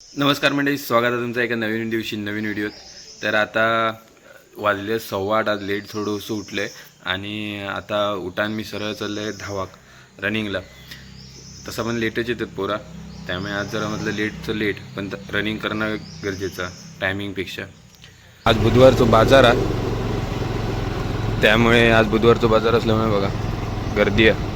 नमस्कार मंडळी स्वागत आहे तुमचं एका नवीन दिवशी नवीन व्हिडिओत. तर आता वाजले सव्वा आठ आज लेट थोडंसं उठलं आहे आणि आता उठान मी सरळ चाललं आहे धावाक रनिंगला. तसं पण लेटच येतात पोरा. त्यामुळे आज जरा म्हटलं लेटचं लेट पण रनिंग करणं गरजेचं टायमिंगपेक्षा आज बुधवारचं बाजार आहे. त्यामुळे आज बुधवारचं बाजार असल्यामुळे बघा गर्दी आहे.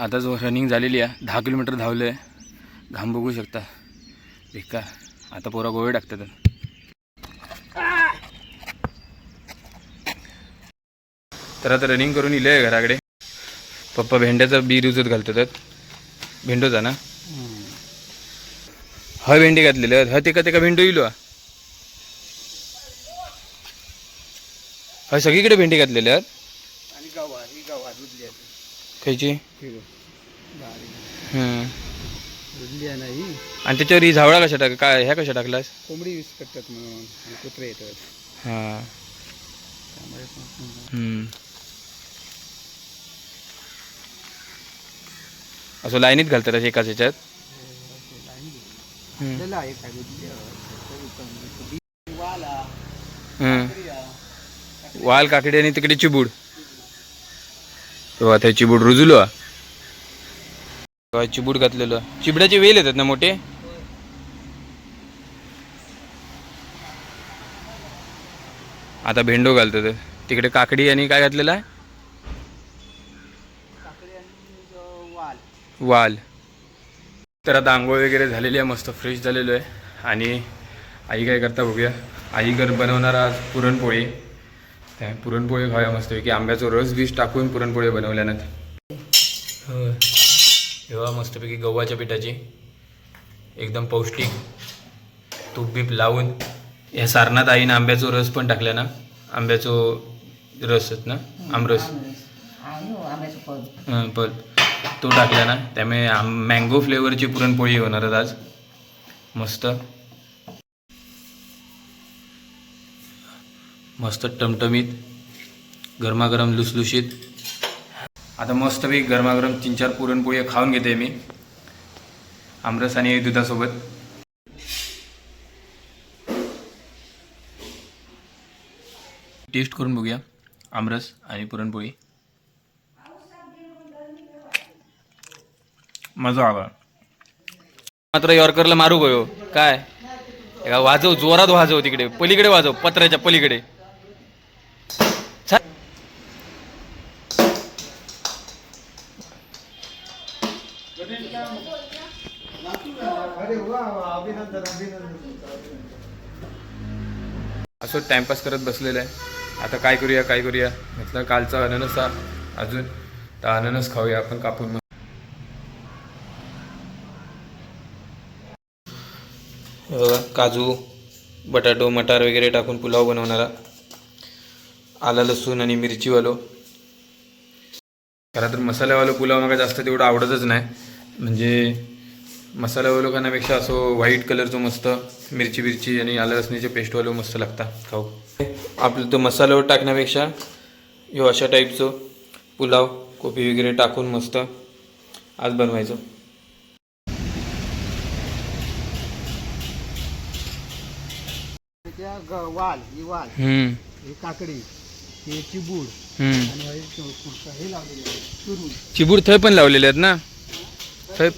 आता जो रनिंग झालेली आहे दहा किलोमीटर धावलं आहे. घाम बघू शकता. बेकार आता पोरा गोळे टाकतात. तर आता रनिंग करून इले आहे घराकडे. पप्पा भेंड्याचा बी रुजत घालतात. भेंडोचा ना. ह भेंडी घातलेली आहेत. ह ते का ते का भेंडो इलो. हा. सगळीकडे भेंडी घातलेल्या आहेत. खायची नाही आणि त्याच्यावर ही झावळा कशा टाक काय ह्या कशा टाकलास कोंबडी यूज करतात म्हणून आणि कुत्रे येतात हां त्यामुळे हम्म. असं लाईनीत घालतात असे एकाच ह्याच्यात हम्म. आपल्याला आहे काय रुजली आहे. वाला हम्म. वाल काकडी आणि तिकडे चिबूड तेव्हा त्या चिबूड रुजलो हा. चिबूड घातलेलं. चिबड्याचे वेल येतात ना मोठे? आता भेंडो घालतात. तिकडे काकडी आणि काय घातलेलं आहे? वाल. वाल. तर आता आंघोळ वगैरे झालेली आहे मस्त फ्रेश झालेलो आहे. आणि आई काय करता बघूया. आई घर बनवणार आज पुरणपोळी. त्या पुरणपोळी मस्त की आंब्याचं रस बीस टाकून पुरणपोळी बनवल्यानं होय तेव्हा मस्तपैकी गव्हाच्या पिठाची एकदम पौष्टिक तूप बीप लावून या सारणात आईनं आंब्याचा रस पण टाकल्या ना? आंब्याचं रस आहेत ना? आमरस. पण तो टाकला ना? त्यामुळे आम मँगो फ्लेवरची पुरणपोळी होणार आहेत आज. मस्त. मस्त टमटमीत गरमागरम लुसलुशीत आता मस्तपैकी गरमागरम तीन चार पुरणपोळी खाऊन घेते मी. आमरस आणि दुधासोबत. टेस्ट करून बघूया. आमरस आणि पुरणपोळी. मजा आला. मात्र यॉर्करला मारू गयो काय? एका वाजव जोरात वाजव तिकडे. पलीकडे वाजव पत्र्याच्या पलीकडे. असं टाइमपास करत बसलेलं आहे. आता काय करूया काय करूया? म्हटलं कालचा अननस हा अजून. तर अननस खाऊया आपण कापून काजू बटाटो मटार वगैरे टाकून पुलाव बनवणारा. आला लसूण आणि मिरचीवालो. खरं तर मसालेवालो पुलाव मला जास्त तेवढं आवडतच नाही. म्हणजे मसाल्यावालो खाण्यापेक्षा असं व्हाईट कलरचं मस्त मिरची बिरची आणि आलं लसणीचे पेस्टवालं मस्त लागता खाऊ. आपलं तो मसाल्यावर टाकण्यापेक्षा ह्यो अशा टाईपचं पुलाव कोबी वगैरे टाकून मस्त आज बनवायचं. वाल ही वाल ही काकडी ही चिबूड. आणि हे लावलेले चिबूड थंय पण लावलेले आहेत ना? थंय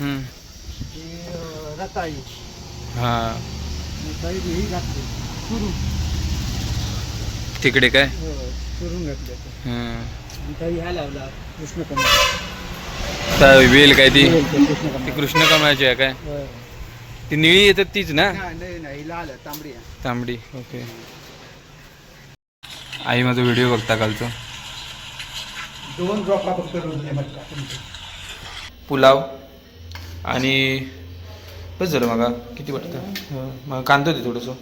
ही रताळी. हा. रताळी ही घातली. तिकडे काय? सुरून घातले हम्म. आणि काही ह्या लावला आता वेल काय ती? ती कृष्णकमळ कृष्ण कमळाची आहे काय? होय. ती निळी येतात तीच ना? नाही नाही, नाही लाल आहे, तांबडी आहे. तांबडी ओके. आई माझा व्हिडिओ बघता कालचं. दोन ड्रॉपला फक्त रुजले म्हटलं पुलाव. आणि बस झालं मग. किती वाटतं? मग कांदा दे थोडंसं.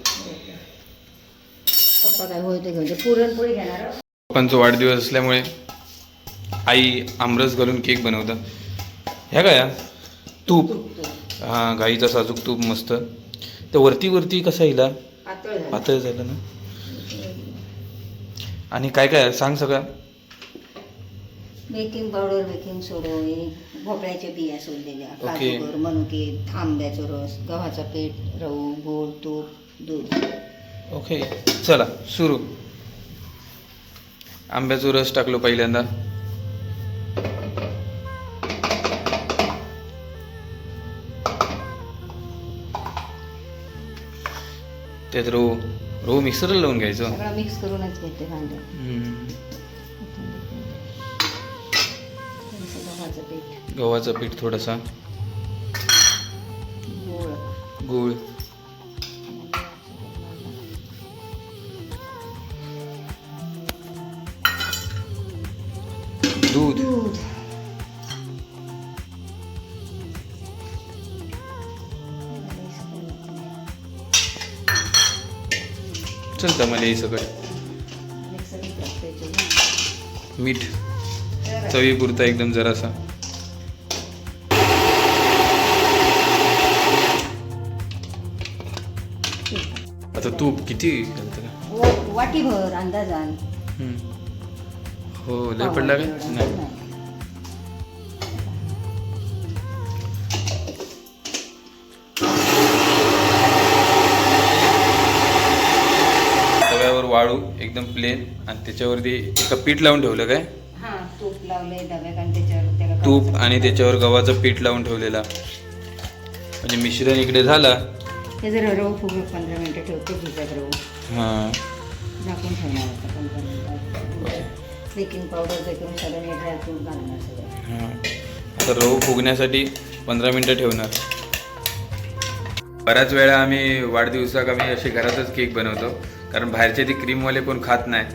पुरणपोळी घेणार पप्पांचा वाढदिवस असल्यामुळे आई आमरस घालून केक बनवतं ह्या काय? तूप. हां गाईचा साजूक तूप मस्त. तर वरती वरती कसा येईल? पातळ झालं ना? आणि काय काय? सांग सगळं. बेकिंग पावडर बेकिंग सोडा भोपळ्याच्या बिया सोडलेल्या ओके. काजूगर मनुके आंब्याचा रस गव्हाचा पीठ रवू गोड तूप दूध. ओके चला सुरू. आंब्याचा रस टाकलो पहिल्यांदा. त्यात रो रो मिक्सरला लावून घ्यायचं. सगळं मिक्स करूनच घेते हम्म. गव्हाचं पीठ थोडासा. गूळ. दूध. चलतं मला हे सगळं. मीठ. चवीपुरता एकदम जरासा. आता तूप किती घालतं का वा- वाटीभर अंदाजान हम्म. हो लय पडला का नाही. तव्यावर वाळू एकदम प्लेन आणि त्याच्यावरती एका पीठ लावून ठेवलं काय? हा तूप डब्यात आणि त्याच्यावर त्याला तूप आणि त्याच्यावर गव्हाचं पीठ लावून ठेवलेला. म्हणजे मिश्रण इकडे झाला ते जर रवू फुगू पंधरा मिनिटं ठेवते भिजत रवू हां. झाकून ठेवणार होता पंधरा बेकिंग पावडर ते करून सगळं ड्रायफ्रूट घालणार सगळं. हां. आता रव फुगण्यासाठी पंधरा मिनटं ठेवणार. बऱ्याच वेळा आम्ही वाढदिवसाक आम्ही असे घरातच केक बनवतो. कारण बाहेरचे ते क्रीमवाले कोण खात नाही.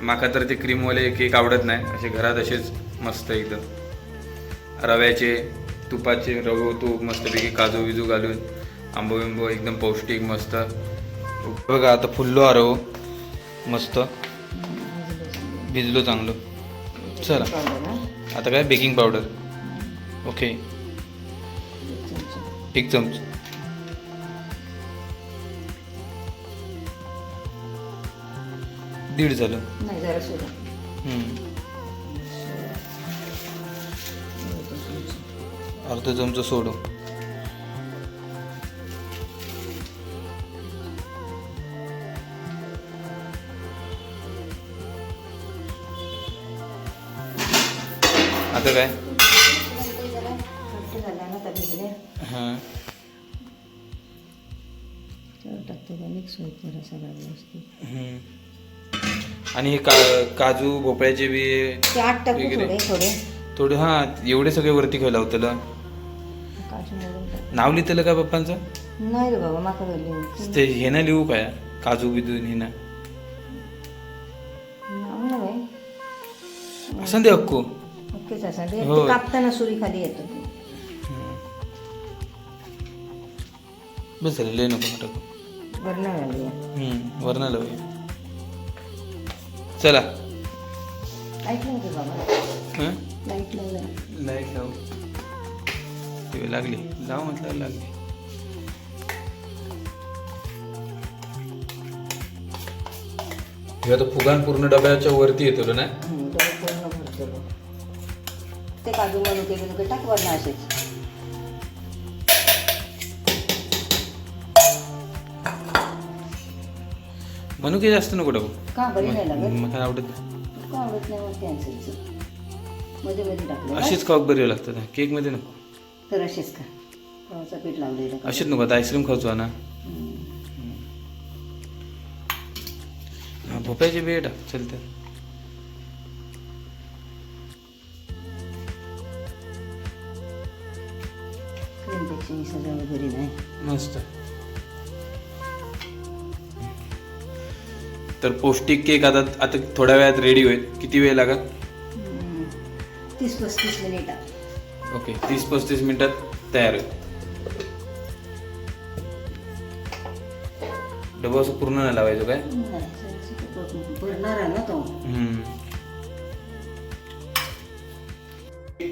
माका तर ते क्रीमवाले केक आवडत नाही. असे घरात असेच मस्त एकदम. रव्याचे तुपाचे रवो तूप मस्तपैकी काजू बिजू घालून आंबो एकदम पौष्टिक मस्त. बघा आता फुल्लो आरो. मस्त. भिजलो चांगलं. चला. आता काय? Baking powder. ओके. एक चमचा. दीड झालं. नाही जरा सोडा. हम्म. अर्धा चमचा सोडू. काय? हां. टाकतो का मिक्स होईल जरा सगळं व्यवस्थित हम्म. आणि हे का काजू भोपळ्याचे बी ते आठ टाकू वगैरे. थोडे थोडे. थोडे हा एवढे सगळे वरती खेळला होतं नाव लिहिलं का पप्पांचं? नाही रे बाबा माका लिहून ते हे ना लिहू काय? काजू बिजू हे ना. असं दे अक्कू नक्कीच असं ते हो. कापताना सुरी खाली येतो. बस झालं लय नको टाकू वरण घालूया हम्म, वरनं लावूया चला. लाइट लावते बाबा. हं? लाइट लावूया लाइट लावू. ते लागली. लाव म्हटलं लागली. हे आता फुगान पूर्ण डब्याच्या वरती येतो ना हम्म, पूर्ण भरतो. ते काजू मनुके बिनुके टाक वरण असेच म्हणू की जास्त नको टाकू? का बरी नाही लागत? मला आवडत नाही. का आवडत नाही मग कॅन्सलचं मध्ये मध्ये टाकलं बस. अशीच खाऊ बरी लागतात. केकमध्ये नको. तर असेच का गव्हाचं पीठ लावलेलं का? अशीच नको. आता आईस्क्रीम खाऊचो ना. हम्म. हा, भोपळ्याचे बिये टाक. चलते सगळं वगैरे नाही मस्त. तर पौष्टिक केक आता आता थोड्या वेळात रेडी होईल. किती वेळ लागत तीस पस्तीस ओके तीस पस्तीस मिनिटात तयार होईल. डबा असं पूर्ण नाही लावायचं काय?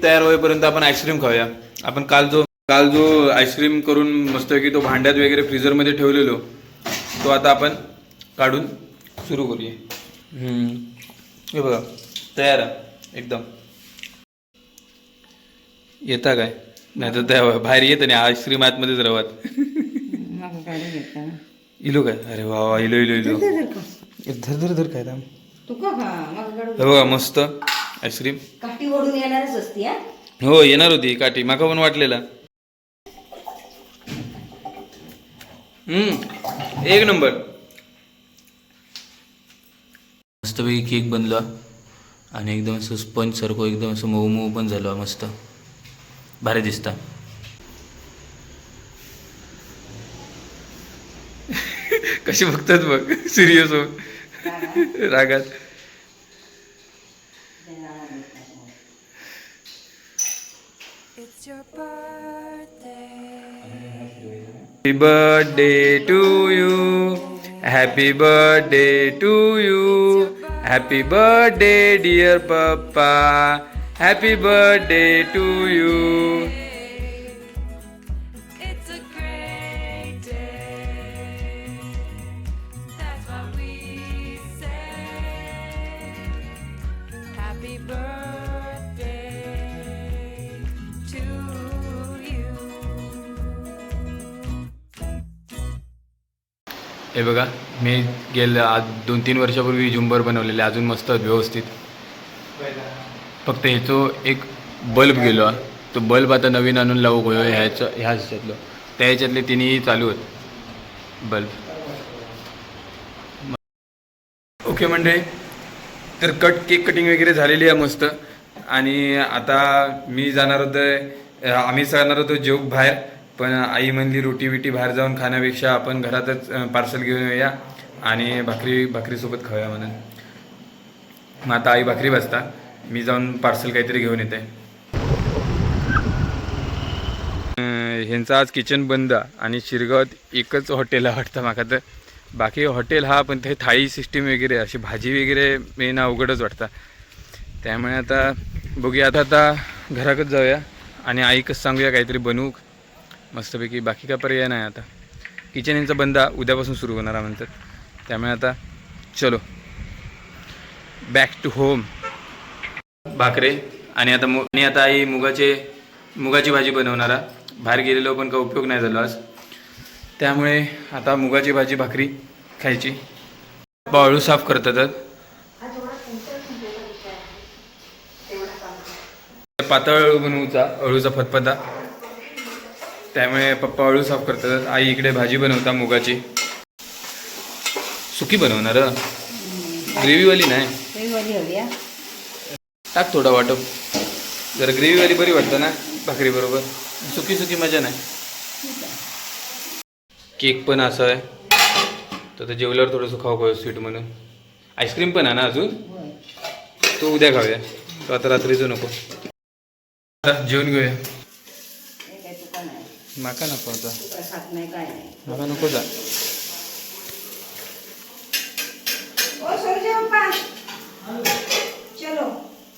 तयार होईपर्यंत आपण आईस्क्रीम खाऊया. आपण काल जो काल जो आईस्क्रीम करून मस्त की तो भांड्यात वगैरे फ्रीजरमध्ये ठेवलेलो तो आता आपण काढून सुरू करूया. हम्म. हे बघा. तयार आहे एकदम. येता काय? नाही तर त्या बाहेर येतं नाही आईस्क्रीम आतमध्येच रवत. इलो काय? अरे वा वा इलो इलो इलो. धर धर धर. धर काय थांब. तू का हा बघा मस्त. आईस्क्रीम काठी ओढून येणारच असती हा? हो येणार होती काठी. माका पण वाटलेला. हम्म एक नंबर. मस्तपैकी केक बनला आणि एकदम असं स्पंज सारखं एकदम असं मऊ मऊ पण झालं मस्त. भारी दिसता. कशी बघतात बघ सिरियस हो रागात. Happy birthday to you. Happy birthday to you. Happy birthday, dear Papa. Happy birthday to you. हे बघा मी गेल्या आज दोन तीन वर्षापूर्वी झुंबर बनवलेले अजून मस्त व्यवस्थित. फक्त ह्याचो एक बल्ब गेलो. हा. तो बल्ब आता नवीन आणून लावू गयो ह्याचं ह्या ह्याच्यातलं. त्या ह्याच्यातले तिन्ही चालू आहेत. बल्ब. ओके म्हणजे तर कट केक कटिंग वगैरे झालेली आहे मस्त. आणि आता मी जाणार होतो आम्ही जाणार होतो जेवक बाहेर. पण आई म्हणली रोटी बिटी बाहेर जाऊन खाण्यापेक्षा आपण घरातच पार्सल घेऊन येऊया आणि भाकरी भाकरीसोबत खाऊया म्हणून. मग आता आई भाकरी बसता. मी जाऊन पार्सल काहीतरी घेऊन येते. ह्यांचा आज किचन बंद आहे आणि शिरगावात एकच हॉटेल आहे वाटतं माका तर. बाकी हॉटेल हा पण ते थाळी सिस्टीम वगैरे अशी भाजी वगैरे मेन अवघडच वाटतं. त्यामुळे आता बघूया आता आता घराकच जाऊया आणि आईकच सांगूया काहीतरी बनवू. मस्तपैकी बाकी काय पर्याय नाही आता. किचन यांचा बंद उद्यापासून सुरू होणार म्हणतात. त्यामुळे आता चलो. बॅक टू होम भाकरे आणि आता मु आणि आता आई मुगाचे मुगाची भाजी बनवणारा बाहेर गेलेलो पण काही उपयोग नाही झाला आज. त्यामुळे आता मुगाची भाजी भाकरी खायची. बाळू साफ करतात पातळ अळू बनवूचा अळूचा फतफता. त्यामुळे पप्पा अळू साफ करतात. आई इकडे भाजी बनवता मुगाची. सुकी बनवणार ग्रेव्हीवाली नाही? टाक थोडा वाटप. जरा ग्रेव्हीवाली बरी वाटतं ना भाकरी बरोबर? सुकी सुकी मजा नाही. केक पण असं आहे. तर ते जेवल्यावर थोडंसं खाऊ खाऊ स्वीट म्हणून. आईस्क्रीम पण आहे ना अजून? तो उद्या खाऊया. तो आता रात्रीचं नको. जेवण घेऊया. माका नको नाही माका नको जा.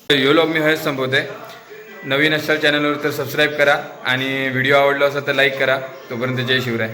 यो लॉग मी हयच संपवते. नवीन असाल चॅनलवर तर सबस्क्राईब करा आणि व्हिडिओ आवडला असेल तर लाईक करा. तोपर्यंत जय शिवराय.